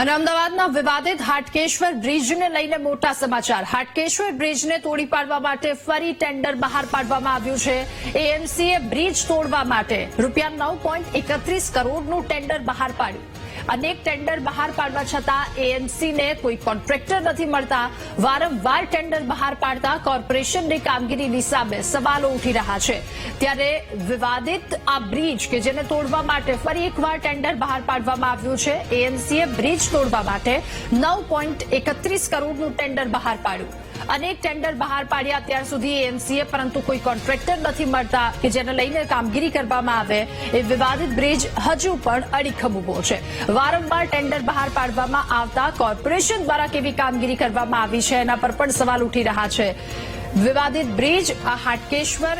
અને અમદાવાદના વિવાદિત હાટકેશ્વર બ્રિજને લઈને મોટા સમાચાર. હાટકેશ્વર બ્રિજને તોડી પાડવા માટે ફરી ટેન્ડર બહાર પાડવામાં આવ્યું છે. એએમસીએ બ્રિજ તોડવા માટે રૂપિયા નવ પોઈન્ટ એકત્રીસ કરોડનું ટેન્ડર બહાર પાડ્યું. અનેક ટેન્ડર બહાર પાડવા છતાં એએમસીને કોઈ કોન્ટ્રાક્ટર નથી મળતા. વારંવાર ટેન્ડર બહાર પાડતા કોર્પોરેશનની કામગીરીની સામે સવાલો ઉઠી રહ્યા છે. ત્યારે વિવાદિત આ બ્રિજ કે જેને તોડવા માટે ફરી એકવાર ટેન્ડર બહાર પાડવામાં આવ્યું છે એએમસીએ બ્રિજ તોડવા માટે નવ પોઈન્ટ એકત્રીસ કરોડનું ટેન્ડર બહાર પાડ્યું. અનેક ટેન્ડર બહાર પાડ્યા અત્યાર સુધી એએમસીએ પરંતુ કોઈ કોન્ટ્રાક્ટર નથી મળતા કે જેને લઈને કામગીરી કરવામાં આવે. એ વિવાદિત બ્રિજ હજુ પણ અડીખમ ઊભો છે. વારંવાર ટેન્ડર બહાર પાડવામાં આવતા કોર્પોરેશન દ્વારા કેવી કામગીરી કરવામાં આવી છે એના પર પણ સવાલ ઉઠી રહ્યા છે. વિવાદિત બ્રિજ, આ હાટકેશ્વર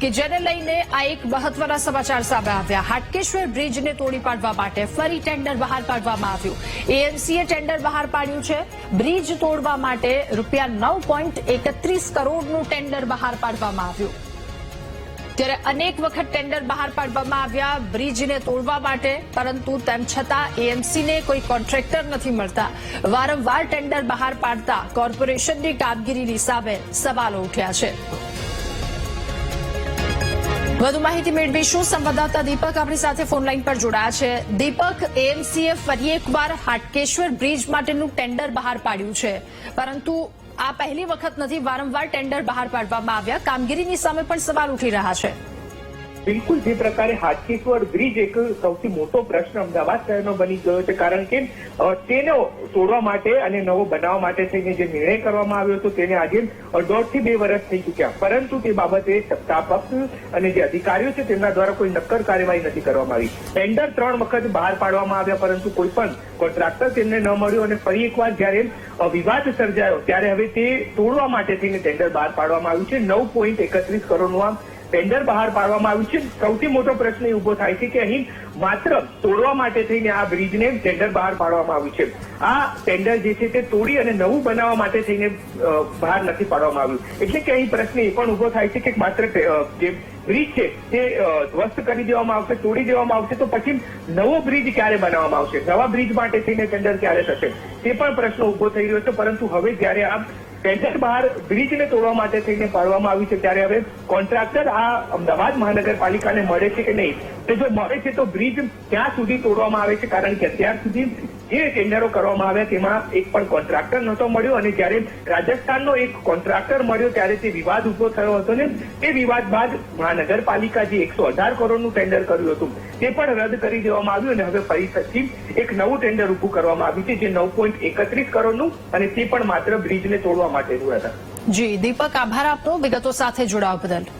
કે જેને લઈને આ એક મહત્વના સમાચાર સામે આવ્યા. હાટકેશ્વર બ્રિજને તોડી પાડવા માટે ફરી ટેન્ડર બહાર પાડવામાં આવ્યું. એએમસીએ ટેન્ડર બહાર પાડ્યું છે. બ્રિજ તોડવા માટે રૂપિયા નવ પોઈન્ટ એકત્રીસ કરોડનું ટેન્ડર બહાર પાડવામાં આવ્યું. ત્યારે અનેક વખત ટેન્ડર બહાર પાડવામાં આવ્યા બ્રિજને તોડવા માટે, પરંતુ તેમ છતાં એએમસીને કોઈ કોન્ટ્રાક્ટર નથી મળતા. વારંવાર ટેન્ડર બહાર પાડતા કોર્પોરેશનની કામગીરીની સામે સવાલો ઉઠ્યા છે. વધુ માહિતી મેળવીશું. સંવાદદાતા દીપક આપણી સાથે ફોનલાઈન પર જોડાયા છે. દીપક એએમસીએ ફરી એકવાર હાટકેશ્વર બ્રિજ માટેનું ટેન્ડર બહાર પાડ્યું છે. પરંતુ આ પહેલી વખત નથી, વારંવાર ટેન્ડર બહાર પાડવામાં આવ્યા. કામગીરીની સામે પણ સવાલ ઉઠી રહ્યા છે. બિલકુલ જે પ્રકારે હાટકેશ્વર બ્રિજ એક સૌથી મોટો પ્રશ્ન અમદાવાદ શહેરનો બની ગયો છે. કારણ કે તેને તોડવા માટે અને નવો બનાવવા માટે થઈને જે નિર્ણય કરવામાં આવ્યો હતો, તેને આજે દોઢથી બે વર્ષ થઈ ચૂક્યા. પરંતુ તે બાબતે સત્તા પક્ષ અને જે અધિકારીઓ છે, તેમના દ્વારા કોઈ નક્કર કાર્યવાહી નથી કરવામાં આવી. ટેન્ડર ત્રણ વખત બહાર પાડવામાં આવ્યા, પરંતુ કોઈ પણ કોન્ટ્રાક્ટર તેમને ન મળ્યો અને ફરી એકવાર જ્યારે વિવાદ સર્જાયો, ત્યારે હવે તે તોડવા માટે થઈને ટેન્ડર બહાર પાડવામાં આવ્યું છે. નવ પોઈન્ટ એકત્રીસ કરોડનું આ ટેન્ડર બહાર પાડવામાં આવ્યું છે. સૌથી મોટો પ્રશ્ન એ ઊભો થાય છે કે અહીં માત્ર તોડવા માટે થઈને આ બ્રિજને ટેન્ડર બહાર પાડવામાં આવ્યું છે. આ ટેન્ડર જે છે તે તોડી અને નવું બનાવવા માટે થઈને બહાર નથી પાડવામાં આવ્યું. એટલે કે અહીં પ્રશ્ન એ પણ ઊભો થાય છે કે માત્ર જે બ્રિજ છે તે ધ્વસ્ત કરી દેવામાં આવશે, તોડી દેવામાં આવશે, તો પછી નવો બ્રિજ ક્યારે બનાવવામાં આવશે? નવા બ્રિજ માટે થઈને ટેન્ડર ક્યારે થશે? તે પણ પ્રશ્ન ઊભો થઈ રહ્યો છે, પરંતુ હવે જ્યારે આ ટેન્ડર બહાર બ્રિજને તોડવા માટે થઈને પાડવામાં આવ્યું છે, ત્યારે હવે કોન્ટ્રાક્ટર આ અમદાવાદ મહાનગરપાલિકાને મળે છે કે નહીં? તો જો મળે છે તો બ્રિજ ક્યાં સુધી તોડવામાં આવે છે, કારણ કે અત્યાર સુધી જે ટેન્ડરો કરવામાં આવ્યા તેમાં એક પણ કોન્ટ્રાક્ટર નહોતો મળ્યો અને જ્યારે રાજસ્થાનનો એક કોન્ટ્રાક્ટર મળ્યો ત્યારે તે વિવાદ ઊભો થયો હતો ને. તે વિવાદ બાદ મહાનગરપાલિકા જે એકસો અઢાર કરોડનું ટેન્ડર કર્યું હતું, તે પણ રદ કરી દેવામાં આવ્યું અને હવે ફરીથી એક નવું ટેન્ડર ઉભું કરવામાં આવ્યું છે, જે નવ પોઈન્ટ એકત્રીસ કરોડનું અને તે પણ માત્ર બ્રિજને તોડવા માટેનું હતા. જી, દીપક, આભાર આપનો. વિગતો સાથે જોડાવા બદલ.